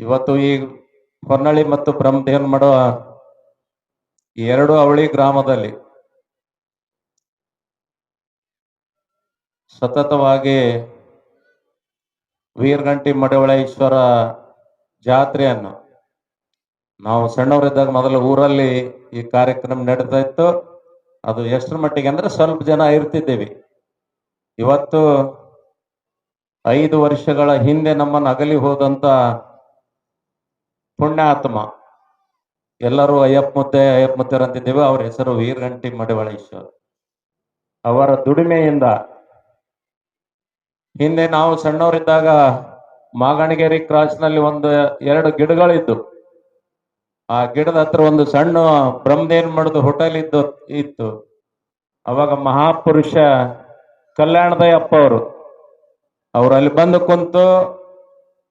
ಇವತ್ತು ಈ ಹೊನ್ನಳ್ಳಿ ಮತ್ತು ಬ್ರಹ್ಮದೇವನ್ ಮಾಡುವ ಈ ಎರಡು ಅವಳಿ ಗ್ರಾಮದಲ್ಲಿ ಸತತವಾಗಿ ವೀರಗಂಟಿ ಈಶ್ವರ ಜಾತ್ರೆಯನ್ನು ನಾವು ಸಣ್ಣವರಿದ್ದಾಗ ಮೊದಲು ಊರಲ್ಲಿ ಈ ಕಾರ್ಯಕ್ರಮ ನಡೀತಾ ಇತ್ತು. ಅದು ಎಷ್ಟರ ಮಟ್ಟಿಗೆ ಅಂದ್ರೆ ಸ್ವಲ್ಪ ಜನ ಇರ್ತಿದ್ದೇವೆ. ಇವತ್ತು ಐದು ವರ್ಷಗಳ ಹಿಂದೆ ನಮ್ಮನ್ನು ಅಗಲಿ ಹೋದಂತ ಪುಣ್ಯಾತ್ಮ. ಎಲ್ಲರೂ ಅಯ್ಯಪ್ಪ ಮುತ್ತೆ ಅಯ್ಯಪ್ಪ ಮುತ್ತೆರ್ ಅಂತಿದ್ದೇವೆ ಅವ್ರ ಹೆಸರು ವೀರಗಂಟಿ ಮಡಿವಳೇಶ್ವರ ಅವರ ದುಡಿಮೆಯಿಂದ ಹಿಂದೆ ನಾವು ಸಣ್ಣವರಿದ್ದಾಗ ಮಾಗಣಗೇರಿ ಕ್ರಾಸ್ನಲ್ಲಿ ಒಂದು ಎರಡು ಗಿಡಗಳಿದ್ದು, ಆ ಗಿಡದ ಹತ್ರ ಒಂದು ಸಣ್ಣ ಬ್ರಹ್ಮದೇನ್ ಮಾಡಿದ ಹೋಟೆಲ್ ಇದ್ದು, ಇತ್ತು. ಅವಾಗ ಮಹಾಪುರುಷ ಕಲ್ಯಾಣದಯ್ಯಪ್ಪ ಅವರು, ಅವ್ರು ಅಲ್ಲಿ ಬಂದು ಕುಂತು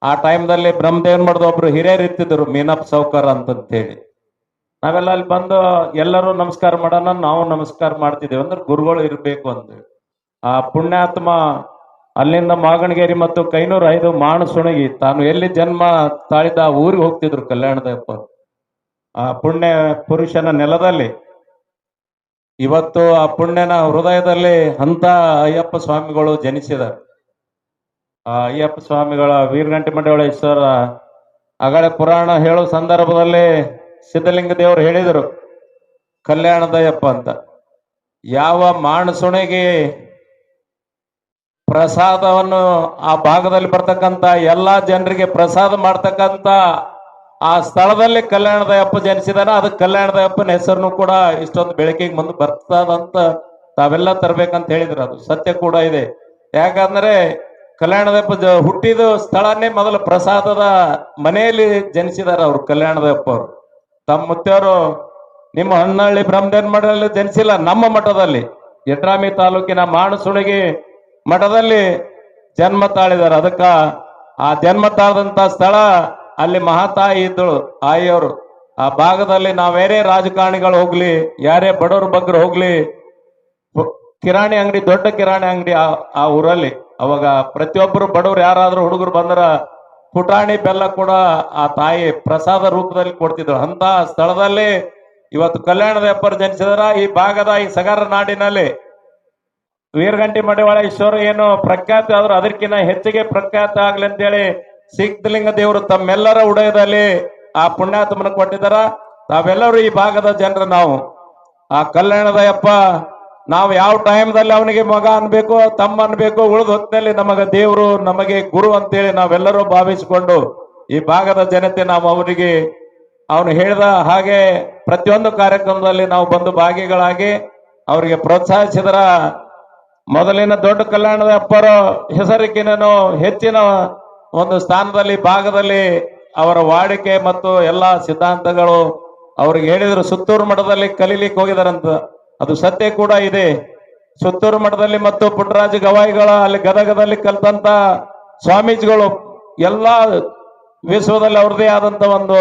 ಆ ಟೈಮ್ದಲ್ಲಿ ಬ್ರಹ್ಮದೇವನ್ ಮಡ್ದು ಒಬ್ರು ಹಿರಿಯರು ಇರ್ತಿದ್ರು ಮೀನಪ್ ಸೌಕರ್ ಅಂತಂತೇಳಿ. ನಾವೆಲ್ಲ ಅಲ್ಲಿ ಬಂದು ಎಲ್ಲರೂ ನಮಸ್ಕಾರ ಮಾಡೋಣ, ನಾವು ನಮಸ್ಕಾರ ಮಾಡ್ತಿದ್ದೇವೆ ಅಂದ್ರೆ ಗುರುಗಳು ಇರಬೇಕು ಅಂತ ಆ ಪುಣ್ಯಾತ್ಮ ಅಲ್ಲಿಂದ ಮಾಗಣಗೇರಿ ಮತ್ತು ಕೈನೂರ ಐದು ಮಾಣಸುಣಗಿ, ತಾನು ಎಲ್ಲಿ ಜನ್ಮ ತಾಳಿದ ಊರಿಗೆ ಹೋಗ್ತಿದ್ರು ಕಲ್ಯಾಣದಪ್ಪ. ಆ ಪುಣ್ಯ ಪುರುಷನ ನೆಲದಲ್ಲಿ. ಇವತ್ತು ಆ ಪುಣ್ಯನ ಹೃದಯದಲ್ಲಿ ಅಂತ ಅಯ್ಯಪ್ಪ ಸ್ವಾಮಿಗಳು ಜನಿಸಿದ್ದಾರೆ. ಅಯ್ಯಪ್ಪ ಸ್ವಾಮಿಗಳ ವೀರಗಂಟಿ ಮಂಡಳೇಶ್ವರ ಅಗಳೆ ಪುರಾಣ ಹೇಳೋ ಸಂದರ್ಭದಲ್ಲಿ ಸಿದ್ಧಲಿಂಗ ದೇವರು ಹೇಳಿದರು, ಕಲ್ಯಾಣದಯ್ಯಪ್ಪ ಅಂತ. ಯಾವ ಮಾಣಸುಣಿಗೆ ಪ್ರಸಾದವನ್ನು ಆ ಭಾಗದಲ್ಲಿ ಬರ್ತಕ್ಕಂತ ಎಲ್ಲಾ ಜನರಿಗೆ ಪ್ರಸಾದ ಮಾಡ್ತಕ್ಕಂತ ಆ ಸ್ಥಳದಲ್ಲಿ ಕಲ್ಯಾಣದಯ್ಯಪ್ಪ ಜನಿಸಿದಾನ ಕಲ್ಯಾಣದ ಕಲ್ಯಾಣದಯ್ಯಪ್ಪನ ಹೆಸರನ್ನು ಕೂಡ ಇಷ್ಟೊಂದು ಬೆಳಕಿಗೆ ಬಂದು ಬರ್ತದಂತ ತಾವೆಲ್ಲ ತರ್ಬೇಕಂತ ಹೇಳಿದ್ರು ಅದು. ಸತ್ಯ ಕೂಡ ಇದೆ. ಯಾಕಂದ್ರೆ ಕಲ್ಯಾಣದಪ್ಪ ಹುಟ್ಟಿದ ಸ್ಥಳನೇ ಮೊದಲು ಪ್ರಸಾದದ ಮನೆಯಲ್ಲಿ ಜನಿಸಿದಾರ ಅವರು ಕಲ್ಯಾಣದಪ್ಪ ಅವರು. ತಮ್ಮ ಮುತ್ತೆಯವರು ನಿಮ್ಮ ಹನ್ನಳ್ಳಿ ಬ್ರಹ್ಮದೇನ್ ಮಠದಲ್ಲಿ ಜನಿಸಿಲ್ಲ, ನಮ್ಮ ಮಠದಲ್ಲಿ. ಯಡ್ರಾಮಿ ತಾಲೂಕಿನ ಮಾಣಸುಳಗಿ ಮಠದಲ್ಲಿ ಜನ್ಮ ತಾಳಿದಾರೆ ಅದಕ್ಕ ಆ ಜನ್ಮ ತಾಳದಂತ ಸ್ಥಳ ಅಲ್ಲಿ ಮಹಾತಾಯಿ ಇದ್ದಳು ಆಯಿಯವರು ಆ ಭಾಗದಲ್ಲಿ ನಾವೇರೇ ರಾಜಕಾರಣಿಗಳು ಹೋಗ್ಲಿ, ಯಾರೇ ಬಡವರು ಬಗ್ಗರು ಹೋಗ್ಲಿ, ಕಿರಾಣಿ ಅಂಗಡಿ, ದೊಡ್ಡ ಕಿರಾಣಿ ಅಂಗಡಿ ಆ ಊರಲ್ಲಿ. ಅವಾಗ ಪ್ರತಿಯೊಬ್ಬರು ಬಡವರು ಯಾರಾದ್ರೂ ಹುಡುಗರು ಬಂದ್ರ ಪುಟಾಣಿ ಬೆಲ್ಲ ಕೂಡ ಆ ತಾಯಿ ಪ್ರಸಾದ ರೂಪದಲ್ಲಿ ಕೊಡ್ತಿದ್ರು. ಅಂತ ಸ್ಥಳದಲ್ಲಿ ಇವತ್ತು ಕಲ್ಯಾಣದ ಎಪ್ಪರ್ ಜನಿಸಿದ್ರ ಈ ಭಾಗದ ಈ ಸಗರ ನಾಡಿನಲ್ಲಿ ವೀರಗಂಟಿ ಮಡಿವಾಳೇಶ್ವರ ಏನು ಪ್ರಖ್ಯಾತ ಆದ್ರೂ ಅದಕ್ಕಿಂತ ಹೆಚ್ಚಿಗೆ ಪ್ರಖ್ಯಾತ ಆಗ್ಲಿ ಅಂತೇಳಿ ಸಿದ್ಧಲಿಂಗ ದೇವರು ತಮ್ಮೆಲ್ಲರ ಉಡಯದಲ್ಲಿ ಆ ಪುಣ್ಯಾತ್ಮನ ಕೊಟ್ಟಿದ್ದಾರ ತಾವೆಲ್ಲರೂ ಈ ಭಾಗದ ಜನರು ನಾವು. ಆ ಕಲ್ಯಾಣದಯಪ್ಪ ನಾವು ಯಾವ ಟೈಮ್ದಲ್ಲಿ ಅವನಿಗೆ ಮಗ ಅನ್ಬೇಕು, ತಮ್ಮ ಅನ್ಬೇಕು, ಉಳಿದ ಹೊತ್ತಿನಲ್ಲಿ ನಮಗ ದೇವರು ನಮಗೆ ಗುರು ಅಂತೇಳಿ ನಾವೆಲ್ಲರೂ ಭಾವಿಸಿಕೊಂಡು ಈ ಭಾಗದ ಜನತೆ ನಾವು ಅವರಿಗೆ, ಅವನು ಹೇಳಿದ ಹಾಗೆ ಪ್ರತಿಯೊಂದು ಕಾರ್ಯಕ್ರಮದಲ್ಲಿ ನಾವು ಬಂದು ಭಾಗಿಗಳಾಗಿ ಅವರಿಗೆ ಪ್ರೋತ್ಸಾಹಿಸಿದ್ರ ಮೊದಲಿನ ದೊಡ್ಡ ಕಲ್ಯಾಣದ ಅಪ್ಪರ ಹೆಸರಿಗಿನೂ ಹೆಚ್ಚಿನ ಒಂದು ಸ್ಥಾನದಲ್ಲಿ, ಭಾಗದಲ್ಲಿ ಅವರ ವಾಡಿಕೆ ಮತ್ತು ಎಲ್ಲಾ ಸಿದ್ಧಾಂತಗಳು ಅವ್ರಿಗೆ ಹೇಳಿದ್ರು. ಸುತ್ತೂರು ಮಠದಲ್ಲಿ ಕಲೀಲಿಕ್ಕೆ ಹೋಗಿದಾರಂತ ಅದು ಸತ್ಯ ಕೂಡ ಇದೆ. ಸುತ್ತೂರು ಮಠದಲ್ಲಿ ಮತ್ತು ಪುಟ್ಟರಾಜ ಗವಾಯಿಗಳ ಅಲ್ಲಿ ಗದಗದಲ್ಲಿ ಕಲ್ತಂತ ಸ್ವಾಮೀಜಿಗಳು ಎಲ್ಲಾ ವಿಶ್ವದಲ್ಲಿ ಅವ್ರದೇ ಆದಂತ ಒಂದು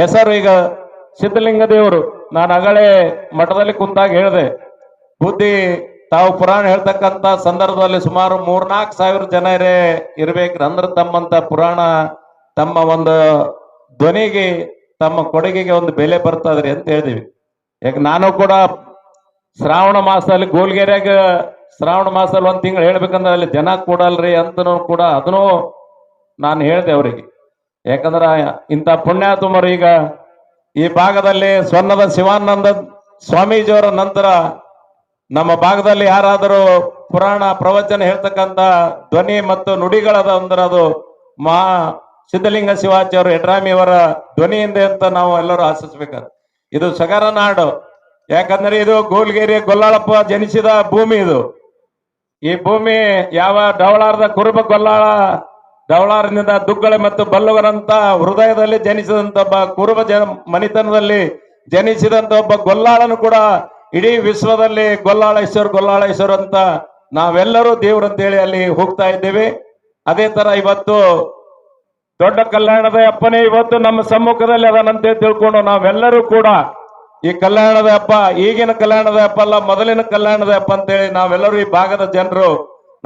ಹೆಸರು ಈಗ ಸಿದ್ಧಲಿಂಗ ದೇವರು. ನಾನು ಅಗಳೇ ಮಠದಲ್ಲಿ ಕುಂತಾಗ ಹೇಳಿದೆ. ಬುದ್ಧಿ ತಾವು ಪುರಾಣ ಹೇಳ್ತಕ್ಕಂತ ಸಂದರ್ಭದಲ್ಲಿ ಸುಮಾರು ಮೂರ್ನಾಲ್ಕು ಸಾವಿರ ಜನ ಇರೇ ಇರ್ಬೇಕ್ರಿ. ಅಂದ್ರೆ ತಮ್ಮಂತ ಪುರಾಣ, ತಮ್ಮ ಒಂದು ಧ್ವನಿಗೆ, ತಮ್ಮ ಕೊಡುಗೆಗೆ ಒಂದು ಬೆಲೆ ಬರ್ತದ್ರಿ ಅಂತ ಹೇಳಿದಿವಿ. ಯಾಕೆ, ನಾನು ಕೂಡ ಶ್ರಾವಣ ಮಾಸದಲ್ಲಿ ಗೋಲ್ಗೆರೆಯಾಗ ಶ್ರಾವಣ ಮಾಸದಲ್ಲಿ ಒಂದ್ ತಿಂಗಳು ಹೇಳ್ಬೇಕಂದ್ರೆ ಅಲ್ಲಿ ಜನ ಕೊಡಲ್ರಿ ಅಂತನೂ ಕೂಡ ಅದನ್ನು ನಾನು ಹೇಳಿದೆ ಅವರಿಗೆ. ಯಾಕಂದ್ರ ಇಂಥ ಪುಣ್ಯಾತ್ಮರು ಈಗ ಈ ಭಾಗದಲ್ಲಿ ಸ್ವರ್ಣದ ಶಿವಾನಂದ ಸ್ವಾಮೀಜಿಯವರ ನಂತರ ನಮ್ಮ ಭಾಗದಲ್ಲಿ ಯಾರಾದರೂ ಪುರಾಣ ಪ್ರವಚನ ಹೇಳ್ತಕ್ಕಂತ ಧ್ವನಿ ಮತ್ತು ನುಡಿಗಳದ ಅಂದ್ರೆ ಅದು ಮಹಾ ಸಿದ್ಧಲಿಂಗ ಶಿವಾಚಾರ್ಯ ಯಡ್ರಾಮಿಯವರ ಧ್ವನಿಯಿಂದ ಅಂತ ನಾವು ಎಲ್ಲರೂ ಆಶಿಸ್ಬೇಕಾದ್ರೆ. ಇದು ಸಗರ ನಾಡು. ಯಾಕಂದ್ರೆ ಇದು ಗೋಲ್ಗೇರಿ, ಗೊಲ್ಲಾಳಪ್ಪ ಜನಿಸಿದ ಭೂಮಿ ಇದು. ಈ ಭೂಮಿ ಯಾವ ಡವಳಾರದ ಕುರುಬ ಗೊಲ್ಲಾಳ ಡವಳಾರನಿಂದ ದುಗ್ಗಳೆ ಮತ್ತು ಬಲ್ಲವರಂತ ಹೃದಯದಲ್ಲಿ ಜನಿಸಿದಂತ ಒಬ್ಬ ಕುರುಬ ಜನ ಮನಿತನದಲ್ಲಿ ಜನಿಸಿದಂತ ಒಬ್ಬ ಗೊಲ್ಲಾಳನು ಕೂಡ ಇಡೀ ವಿಶ್ವದಲ್ಲಿ ಗೊಲ್ಲಾಳೇಶ್ವರ್ ಗೊಲ್ಲಾಳೇಶ್ವರ್ ಅಂತ ನಾವೆಲ್ಲರೂ ದೇವ್ರು ಅಂತೇಳಿ ಅಲ್ಲಿ ಹೋಗ್ತಾ ಇದ್ದೇವೆ. ಅದೇ ತರ ಇವತ್ತು ದೊಡ್ಡ ಕಲ್ಯಾಣದ ಅಪ್ಪನೇ ಇವತ್ತು ನಮ್ಮ ಸಮ್ಮುಖದಲ್ಲಿ ಅದನಂತೆ ತಿಳ್ಕೊಂಡು ನಾವೆಲ್ಲರೂ ಕೂಡ ಈ ಕಲ್ಯಾಣದ ಅಪ್ಪ ಈಗಿನ ಕಲ್ಯಾಣದ ಹಬ್ಬ ಅಲ್ಲ, ಮೊದಲಿನ ಕಲ್ಯಾಣದ ಅಪ್ಪ ಅಂತೇಳಿ ನಾವೆಲ್ಲರೂ ಈ ಭಾಗದ ಜನರು,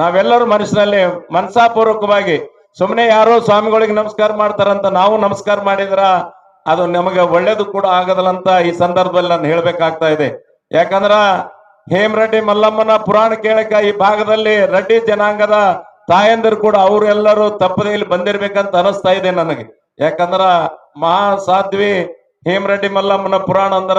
ನಾವೆಲ್ಲರೂ ಮನಸ್ಸಿನಲ್ಲಿ ಮನಸಾಪೂರ್ವಕವಾಗಿ ಸುಮ್ಮನೆ ಯಾರೋ ಸ್ವಾಮಿಗಳಿಗೆ ನಮಸ್ಕಾರ ಮಾಡ್ತಾರಂತ ನಾವು ನಮಸ್ಕಾರ ಮಾಡಿದ್ರ ಅದು ನಮಗೆ ಒಳ್ಳೇದು ಕೂಡ ಆಗದಲ್ಲ ಅಂತ ಈ ಸಂದರ್ಭದಲ್ಲಿ ನಾನು ಹೇಳ್ಬೇಕಾಗ್ತಾ ಇದೆ. ಯಾಕಂದ್ರ ಹೇಮರೆಡ್ಡಿ ಮಲ್ಲಮ್ಮನ ಪುರಾಣ ಕೇಳಕ ಈ ಭಾಗದಲ್ಲಿ ರೆಡ್ಡಿ ಜನಾಂಗದ ತಾಯಂದಿರು ಕೂಡ ಅವರೆಲ್ಲರೂ ತಪ್ಪದೇ ಇಲ್ಲಿ ಬಂದಿರ್ಬೇಕಂತ ಅನಿಸ್ತಾ ಇದೆ ನನಗೆ. ಯಾಕಂದ್ರ ಮಹಾ ಸಾಧ್ವಿ ಹೇಮರೆಡ್ಡಿ ಮಲ್ಲಮ್ಮನ ಪುರಾಣ ಅಂದ್ರ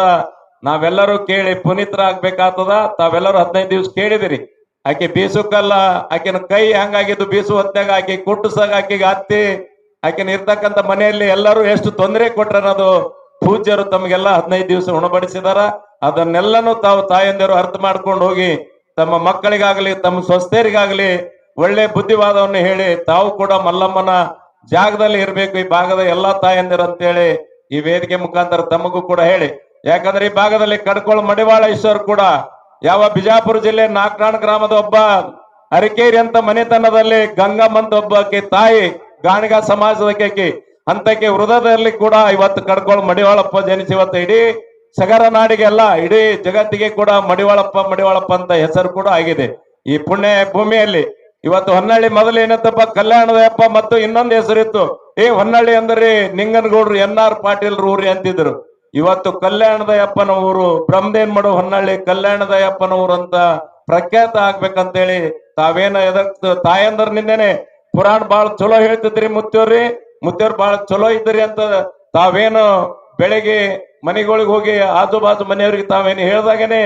ನಾವೆಲ್ಲರೂ ಕೇಳಿ ಪುನೀತರಾಗ್ಬೇಕಾಗ್ತದ. ತಾವೆಲ್ಲರೂ ಹದಿನೈದು ದಿವ್ಸ ಕೇಳಿದಿರಿ. ಆಕೆ ಬೀಸುಕಲ್ಲ, ಆಕಿನ ಕೈ ಹಂಗಾಗಿದ್ದು ಬೀಸು ಹೊತ್ತಾಗ ಆಕೆ ಕುಟ್ಟುಸಾಗ ಆಕೆಗೆ ಹತ್ತಿ ಆಕಿನ ಇರ್ತಕ್ಕಂತ ಮನೆಯಲ್ಲಿ ಎಲ್ಲರೂ ಎಷ್ಟು ತೊಂದರೆ ಕೊಟ್ರ ಅನ್ನೋದು ಪೂಜ್ಯರು ತಮಗೆಲ್ಲ ಹದಿನೈದು ದಿವಸ ಉಣಬಡಿಸಿದಾರ. ಅದನ್ನೆಲ್ಲನೂ ತಾವು ತಾಯಂದಿರು ಅರ್ಥ ಮಾಡ್ಕೊಂಡು ಹೋಗಿ ತಮ್ಮ ಮಕ್ಕಳಿಗಾಗ್ಲಿ, ತಮ್ಮ ಸ್ವಸ್ಥರಿಗಾಗ್ಲಿ ಒಳ್ಳೆ ಬುದ್ಧಿವಾದವನ್ನು ಹೇಳಿ ತಾವು ಕೂಡ ಮಲ್ಲಮ್ಮನ ಜಾಗದಲ್ಲಿ ಇರಬೇಕು. ಈ ಭಾಗದ ಎಲ್ಲಾ ತಾಯಂದಿರು ಅಂತೇಳಿ ಈ ವೇದಿಕೆ ಮುಖಾಂತರ ತಮಗೂ ಕೂಡ ಹೇಳಿ. ಯಾಕಂದ್ರೆ ಈ ಭಾಗದಲ್ಲಿ ಕಡ್ಕೊಳ್ಳ ಮಡಿವಾಳ, ಈಶ್ವರ್ ಕೂಡ ಯಾವ ಬಿಜಾಪುರ ಜಿಲ್ಲೆ ನಾಕ್ನಾಳ್ ಗ್ರಾಮದ ಒಬ್ಬ ಅರಿಕೇರಿ ಅಂತ ಮನೆತನದಲ್ಲಿ ಗಂಗಮ್ಮಂತ ಅಂತ ಒಬ್ಬಾಕಿ ತಾಯಿ, ಗಾಣಿಗ ಸಮಾಜದ ಕೇಕಿ ಅಂತಕ್ಕೆ ಹೃದಯದಲ್ಲಿ ಕೂಡ ಇವತ್ತು ಕಡ್ಕೊಳ್, ಮಡಿವಾಳಪ್ಪ ಜನಿಸಿ ಇವತ್ತು ಇಡೀ ಸಗರ ನಾಡಿಗೆ ಅಲ್ಲ ಇಡೀ ಜಗತ್ತಿಗೆ ಕೂಡ ಮಡಿವಾಳಪ್ಪ ಮಡಿವಾಳಪ್ಪ ಅಂತ ಹೆಸರು ಕೂಡ ಆಗಿದೆ. ಈ ಪುಣ್ಯ ಭೂಮಿಯಲ್ಲಿ ಇವತ್ತು ಹೊನ್ನಳ್ಳಿ ಮೊದಲು ಏನತ್ತಪ್ಪ ಕಲ್ಯಾಣದಪ್ಪ ಮತ್ತು ಇನ್ನೊಂದು ಹೆಸರಿತ್ತು. ಏ ಹೊನ್ನಳ್ಳಿ ಅಂದ್ರೆ ನಿಂಗನಗೌಡ್ರು ಎನ್ ಆರ್ ಪಾಟೀಲ್ ಊರಿ ಅಂತಿದ್ರು. ಇವತ್ತು ಕಲ್ಯಾಣದ ಅಪ್ಪನ ಊರು ಬ್ರಹ್ಮದೇನ್ ಮಾಡೋ ಹೊನ್ನಳ್ಳಿ ಕಲ್ಯಾಣದ ಅಪ್ಪನ ಊರು ಅಂತ ಪ್ರಖ್ಯಾತ ಆಗ್ಬೇಕಂತೇಳಿ ತಾವೇನ ಎದಕ್ ತಾಯಂದ್ರನಿಂದನೆ ಪುರಾಣ ಬಾಳ ಚಲೋ ಹೇಳ್ತಿದ್ರಿ ಮುತ್ತೇವ್ರಿ ಮುತ್ತೋರ್ ಬಾಳ ಚಲೋ ಇದ್ರಿ ಅಂತ ತಾವೇನು ಬೆಳಿಗ್ಗೆ ಮನೆಗಳಿಗೆ ಹೋಗಿ ಆಜು ಬಾಜು ಮನೆಯವ್ರಿಗೆ ತಾವೇನು ಹೇಳ್ದಾಗನೆ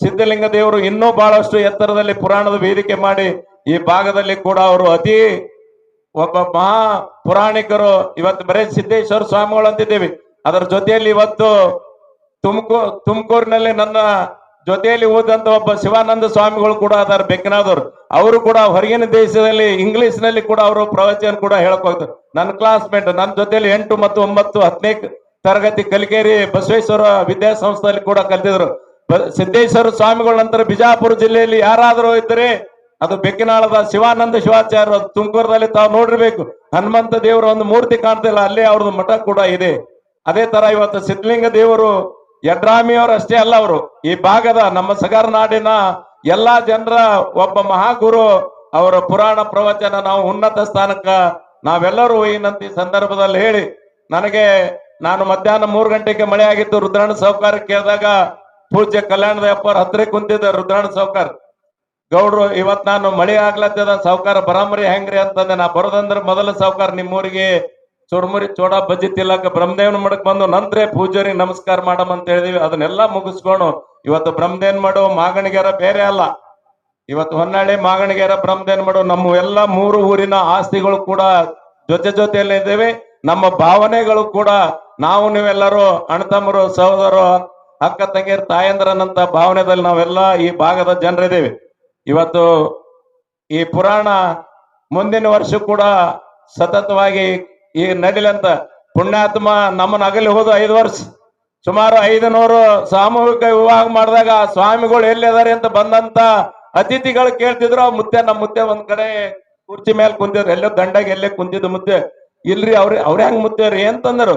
ಸಿದ್ಧಲಿಂಗ ದೇವರು ಇನ್ನೂ ಬಹಳಷ್ಟು ಎತ್ತರದಲ್ಲಿ ಪುರಾಣದ ವೇದಿಕೆ ಮಾಡಿ ಈ ಭಾಗದಲ್ಲಿ ಕೂಡ ಅವರು ಅತಿ ಒಬ್ಬ ಮಹಾ ಪುರಾಣಿಕರು ಇವತ್ತು ಬರೇ ಸಿದ್ದೇಶ್ವರ ಸ್ವಾಮಿಗಳು ಅಂತಿದ್ದೇವೆ. ಅದರ ಜೊತೆಯಲ್ಲಿ ಇವತ್ತು ತುಮಕೂ, ತುಮಕೂರಿನಲ್ಲಿ ನನ್ನ ಜೊತೆಯಲ್ಲಿ ಹೋದಂತ ಒಬ್ಬ ಶಿವಾನಂದ ಸ್ವಾಮಿಗಳು ಕೂಡ ಅದಾರ ಬೆಕ್ಕನಾದವ್ರು ಅವರು ಕೂಡ ಹೊರಗಿನ ದೇಶದಲ್ಲಿ ಇಂಗ್ಲಿಷ್ನಲ್ಲಿ ಕೂಡ ಅವರು ಪ್ರವಚನ ಕೂಡ ಹೇಳಕ್ ಹೋಗ್ತಾರೆ. ನನ್ನ ಕ್ಲಾಸ್ಮೇಟ್ ನನ್ನ ಜೊತೆಯಲ್ಲಿ ಎಂಟು ಮತ್ತು ಒಂಬತ್ತು ಹತ್ತನೇ ತರಗತಿ ಕಲಿಕೇರಿ ಬಸವೇಶ್ವರ ವಿದ್ಯಾಸಂಸ್ಥೆಯಲ್ಲಿ ಕೂಡ ಕಲಿತಿದ್ರು. ಸಿದ್ದೇಶ್ವರ ಸ್ವಾಮಿಗಳ ನಂತರ ಬಿಜಾಪುರ ಜಿಲ್ಲೆಯಲ್ಲಿ ಯಾರಾದರೂ ಇದ್ದರೆ ಅದು ಬೆಕ್ಕಿನಾಳದ ಶಿವಾನಂದ ಶಿವಾಚಾರ್ಯ ತುಮಕೂರದಲ್ಲಿ ತಾವು ನೋಡಿರ್ಬೇಕು. ಹನುಮಂತ ದೇವರ ಒಂದು ಮೂರ್ತಿ ಕಾಣ್ತಿಲ್ಲ, ಅಲ್ಲೇ ಅವ್ರದ್ದು ಮಠ ಕೂಡ ಇದೆ. ಅದೇ ತರ ಇವತ್ತು ಸಿದ್ಧಲಿಂಗ ದೇವರು ಯಡ್ರಾಮಿಯವರು ಅಷ್ಟೇ ಅಲ್ಲ ಅವರು. ಈ ಭಾಗದ ನಮ್ಮ ಸಗರ ನಾಡಿನ ಎಲ್ಲಾ ಜನರ ಒಬ್ಬ ಮಹಾಗುರು, ಅವರ ಪುರಾಣ ಪ್ರವಚನ ನಾವು ಉನ್ನತ ಸ್ಥಾನಕ್ಕ ನಾವೆಲ್ಲರೂ ಏನಂತ ಈ ಸಂದರ್ಭದಲ್ಲಿ ಹೇಳಿ, ನನಗೆ ನಾನು ಮಧ್ಯಾಹ್ನ ಮೂರು ಗಂಟೆಗೆ ಮಳೆ ಆಗಿತ್ತು, ರುದ್ರಾಣ ಸೌಕಾರ ಕೇಳಿದಾಗ ಪೂಜ್ಯ ಕಲ್ಯಾಣದ ವ್ಯಾಪಾರ ಹತ್ರ ಕುಂತಿದ್ದ ರುದ್ರಾಣ ಸೌಕರ್ ಗೌಡ್ರು, ಇವತ್ ನಾನು ಮಳೆ ಆಗ್ಲತ್ತದ ಸಾವುಕಾರ ಬರಾಮರಿ ಹೆಂಗ್ರಿ ಅಂತಂದೆ. ನಾ ಬರೋದಂದ್ರ ಮೊದಲ ಸಾವುಕಾರ ನಿಮ್ಮೂರಿಗೆ ಚುರ್ಮುರಿ ಚೋಡ ಬಜ್ಜಿ ತಿಲ್ಲಕ ಬ್ರಹ್ಮದೇವನ ಮಡಕ್ ಬಂದು ನಂತರ ಪೂಜಾರಿ ನಮಸ್ಕಾರ ಮಾಡಮ್ ಅಂತ ಹೇಳಿದೀವಿ. ಅದನ್ನೆಲ್ಲ ಮುಗಿಸ್ಕೊಂಡು ಇವತ್ತು ಬ್ರಹ್ಮದೇನ್ ಮಾಡೋ ಮಾಗಣಿಗೆರ ಬೇರೆ ಅಲ್ಲ. ಇವತ್ತು ಹೊನ್ನಾಳಿ ಮಾಗಣಿಗೆರ ಬ್ರಹ್ಮದೇನ್ ಮಾಡೋ ನಮ್ಮ ಎಲ್ಲಾ ಮೂರು ಊರಿನ ಆಸ್ತಿಗಳು ಕೂಡ ಜೊತೆ ಜೊತೆಯಲ್ಲಿ ಇದ್ದೇವೆ. ನಮ್ಮ ಭಾವನೆಗಳು ಕೂಡ ನಾವು ನೀವೆಲ್ಲರೂ ಅಣ್ಣತಮ್ಮರು ಸಹೋದರು ಅಕ್ಕ ತಂಗಿಯರ್, ತಾಯಂದ್ರನಂತ ಭಾವನೆದಲ್ಲಿ ನಾವೆಲ್ಲ ಈ ಭಾಗದ ಜನರಿದ್ದೇವೆ. ಇವತ್ತು ಈ ಪುರಾಣ ಮುಂದಿನ ವರ್ಷ ಕೂಡ ಸತತವಾಗಿ ಈ ನಡಿಲಂತ ಪುಣ್ಯಾತ್ಮ ನಮ್ಮನ್ನ ಅಗಲಿ ಹೋದ ಐದು ವರ್ಷ. ಸುಮಾರು ಐದು ನೂರು ಸಾಮೂಹಿಕ ವಿವಾಹ ಮಾಡಿದಾಗ ಸ್ವಾಮಿಗಳು ಎಲ್ಲಿ ಅದಾರೆ ಅಂತ ಬಂದಂತ ಅತಿಥಿಗಳು ಕೇಳ್ತಿದ್ರು ಮುತ್ತೆ ನಮ್ಮ ಮುತ್ತೆ ಒಂದ್ ಕಡೆ ಕುರ್ಚಿ ಮೇಲೆ ಕುಂತಿದ್ರು. ಎಲ್ಲೋ ದಂಡಾಗ ಎಲ್ಲೇ ಕುಂತಿದ್ದು ಮುತ್ತೆ. ಇಲ್ರಿ ಅವ್ರಿ, ಅವ್ರ ಹೆಂಗ್ ಮುತ್ತೇರಿ ಅಂತಂದ್ರು.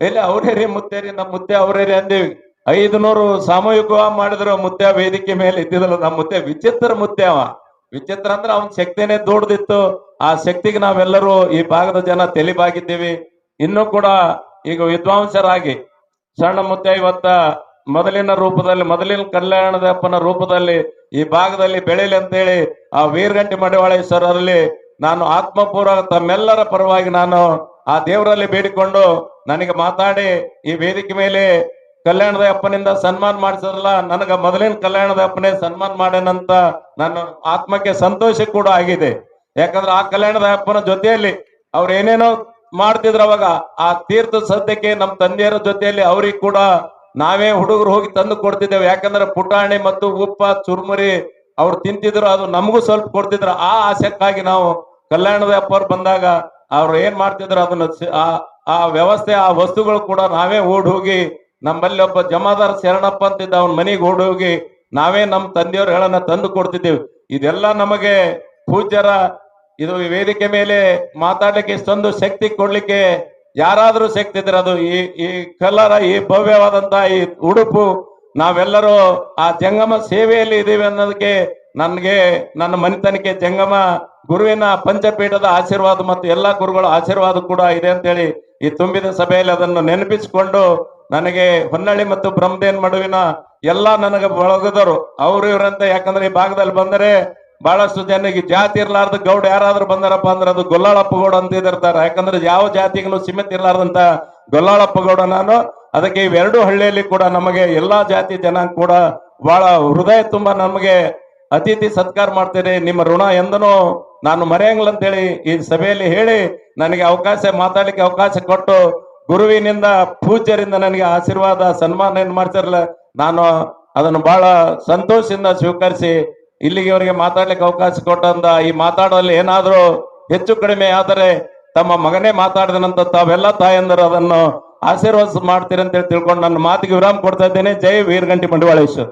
ಇಲ್ಲಿ ಅವ್ರೇ ರೀ ಮುತ್ತೆ ರೀ ನಮ್ಮ ಮುತ್ತೆ ಅವ್ರೇ ರೀ ಅಂದೇವಿ. ಐದು ನೂರು ಸಾಮೂಹಿಕ ವಿವಾಹ ಮಾಡಿದ್ರು ವೇದಿಕೆ ಮೇಲೆ ಇದ್ದಿದ್ರು ನಮ್ಮ ಮುತ್ತೆ ವಿಚಿತ್ರ ಮುತ್ತೆ ಅವ. ವಿಚಿತ್ರ ಅಂದ್ರೆ ಅವನ ಶಕ್ತಿನೇ ದೊಡ್ಡದಿತ್ತು. ಆ ಶಕ್ತಿಗೆ ನಾವೆಲ್ಲರೂ ಈ ಭಾಗದ ಜನ ತೆಲಿಬಾಗಿದ್ದೀವಿ. ಇನ್ನೂ ಕೂಡ ಈಗ ವಿದ್ವಾಂಸರಾಗಿ ಸಣ್ಣ ಮುತ್ತೆ ಇವತ್ತ ಮೊದಲಿನ ರೂಪದಲ್ಲಿ, ಮೊದಲಿನ ಕಲ್ಯಾಣದಪ್ಪನ ರೂಪದಲ್ಲಿ ಈ ಭಾಗದಲ್ಲಿ ಬೆಳೆಯಲಿ ಅಂತೇಳಿ ಆ ವೀರಗಂಟಿ ಮಡಿವಾಳೇಶ್ವರಲ್ಲಿ ನಾನು ಆತ್ಮಪೂರ್ವ ತಮ್ಮೆಲ್ಲರ ಪರವಾಗಿ ನಾನು ಆ ದೇವರಲ್ಲಿ ಬೇಡಿಕೊಂಡು ನನಗೆ ಮಾತಾಡಿ ಈ ವೇದಿಕೆ ಮೇಲೆ ಕಲ್ಯಾಣದ ಅಪ್ಪನಿಂದ ಸನ್ಮಾನ ಮಾಡಿಸಿದ್ರಲ್ಲ, ನನಗ ಮೊದಲಿನ ಕಲ್ಯಾಣದ ಅಪ್ಪನೇ ಸನ್ಮಾನ ಮಾಡ್ಯಾನಂತ ನನ್ನ ಆತ್ಮಕ್ಕೆ ಸಂತೋಷ ಕೂಡ ಆಗಿದೆ. ಯಾಕಂದ್ರೆ ಆ ಕಲ್ಯಾಣದ ಅಪ್ಪನ ಜೊತೆಯಲ್ಲಿ ಅವ್ರು ಏನೇನೋ ಮಾಡ್ತಿದ್ರು ಅವಾಗ, ಆ ತೀರ್ಥ ಸದ್ಯಕ್ಕೆ ನಮ್ಮ ತಂದೆಯರ ಜೊತೆಯಲ್ಲಿ ಅವ್ರಿಗೆ ಕೂಡ ನಾವೇ ಹುಡುಗರು ಹೋಗಿ ತಂದು ಕೊಡ್ತಿದ್ದೇವೆ. ಯಾಕಂದ್ರೆ ಪುಟಾಣಿ ಮತ್ತು ಉಪ್ಪ, ಚುರ್ಮುರಿ ಅವ್ರು ತಿಂತಿದ್ರು, ಅದು ನಮಗೂ ಸ್ವಲ್ಪ ಕೊಡ್ತಿದ್ರು. ಆ ಆಸೆಕ್ಕಾಗಿ ನಾವು ಕಲ್ಯಾಣದ ಅಪ್ಪರು ಬಂದಾಗ ಅವ್ರು ಏನ್ ಮಾಡ್ತಿದ್ರು, ಅದನ್ನ ಆ ಆ ವ್ಯವಸ್ಥೆ, ಆ ವಸ್ತುಗಳು ಕೂಡ ನಾವೇ ಓಡ್ ಹೋಗಿ ನಮ್ಮಲ್ಲಿ ಒಬ್ಬ ಜಮಾದಾರ್ ಶರಣಪ್ಪ ಅಂತಿದ್ದ ಅವನ ಮನೆಗೆ ಓಡೋಗಿ ನಾವೇ ನಮ್ಮ ತಂದೆಯವ್ರ ಹೇಳನ್ನ ತಂದು ಕೊಡ್ತಿದ್ದೇವೆ. ಇದೆಲ್ಲ ನಮಗೆ ಪೂಜ್ಯರ ಇದು ವೇದಿಕೆ ಮೇಲೆ ಮಾತಾಡ್ಲಿಕ್ಕೆ ಇಷ್ಟೊಂದು ಶಕ್ತಿ ಕೊಡ್ಲಿಕ್ಕೆ ಯಾರಾದ್ರೂ ಶಕ್ತಿ ಇದ್ರೆ ಅದು ಈ ಈ ಕಲರ, ಈ ಭವ್ಯವಾದಂತ ಈ ಉಡುಪು ನಾವೆಲ್ಲರೂ ಆ ಜಂಗಮ ಸೇವೆಯಲ್ಲಿ ಇದ್ದೀವಿ ಅನ್ನೋದಕ್ಕೆ ನನಗೆ, ನನ್ನ ಮನೆತನಕ್ಕೆ ಜಂಗಮ ಗುರುವಿನ ಪಂಚಪೀಠದ ಆಶೀರ್ವಾದ ಮತ್ತು ಎಲ್ಲಾ ಗುರುಗಳ ಆಶೀರ್ವಾದ ಕೂಡ ಇದೆ ಅಂತೇಳಿ ಈ ತುಂಬಿದ ಸಭೆಯಲ್ಲಿ ಅದನ್ನು ನೆನಪಿಸಿಕೊಂಡು ನನಗೆ ಹೊನ್ನಳ್ಳಿ ಮತ್ತು ಬ್ರಹ್ಮದೇನ್ ಮಡುವಿನ ಎಲ್ಲಾ ನನಗೆ ಬಳಗದರು ಅವ್ರು ಇವ್ರಂತ, ಯಾಕಂದ್ರೆ ಈ ಭಾಗದಲ್ಲಿ ಬಂದರೆ ಬಹಳಷ್ಟು ಜನಕ್ಕೆ ಜಾತಿ ಇರ್ಲಾರ್ದ ಗೌಡ ಯಾರಾದ್ರೂ ಬಂದಾರಪ್ಪ ಅಂದ್ರೆ ಅದು ಗೊಲ್ಲಾಳಪ್ಪ ಗೌಡ ಅಂತ ಇದಿರ್ತಾರೆ. ಯಾಕಂದ್ರೆ ಯಾವ ಜಾತಿಗೂ ಸೀಮಿತ ಇರ್ಲಾರ್ದಂತ ಗೊಲ್ಲಾಳಪ್ಪ ಗೌಡ ನಾನು. ಅದಕ್ಕೆ ಇವೆರಡು ಹಳ್ಳಿಯಲ್ಲಿ ಕೂಡ ನಮಗೆ ಎಲ್ಲಾ ಜಾತಿ ಜನ ಕೂಡ ಬಹಳ ಹೃದಯ ತುಂಬಾ ನಮಗೆ ಅತಿಥಿ ಸತ್ಕಾರ ಮಾಡ್ತೇನೆ. ನಿಮ್ಮ ಋಣ ಎಂದನು ನಾನು ಮರೆಯಂಗಿಲ್ಲ ಅಂತೇಳಿ ಈ ಸಭೆಯಲ್ಲಿ ಹೇಳಿ ನನಗೆ ಅವಕಾಶ, ಮಾತಾಡ್ಲಿಕ್ಕೆ ಅವಕಾಶ ಕೊಟ್ಟು ಗುರುವಿನಿಂದ ಪೂಜ್ಯರಿಂದ ನನಗೆ ಆಶೀರ್ವಾದ, ಸನ್ಮಾನ ಏನ್ ಮಾಡ್ತಾರಲ್ಲ, ನಾನು ಅದನ್ನು ಬಹಳ ಸಂತೋಷದಿಂದ ಸ್ವೀಕರಿಸಿ ಇಲ್ಲಿಗೆ ಅವರಿಗೆ ಮಾತಾಡ್ಲಿಕ್ಕೆ ಅವಕಾಶ ಕೊಟ್ಟಂದ ಈ ಮಾತಾಡೋದಲ್ಲಿ ಏನಾದ್ರೂ ಹೆಚ್ಚು ಕಡಿಮೆ ಆದರೆ ತಮ್ಮ ಮಗನೇ ಮಾತಾಡಿದನಂತ ತಾವೆಲ್ಲ ತಾಯಂದರು ಅದನ್ನು ಆಶೀರ್ವಾದ ಮಾಡ್ತೀರಂತೇಳಿ ತಿಳ್ಕೊಂಡು ನನ್ನ ಮಾತಿಗೆ ವಿರಾಮ ಕೊಡ್ತಾ ಇದ್ದೇನೆ. ಜೈ ವೀರಗಂಟಿ ಬಂಡವಾಳೇಶ್ವರ್.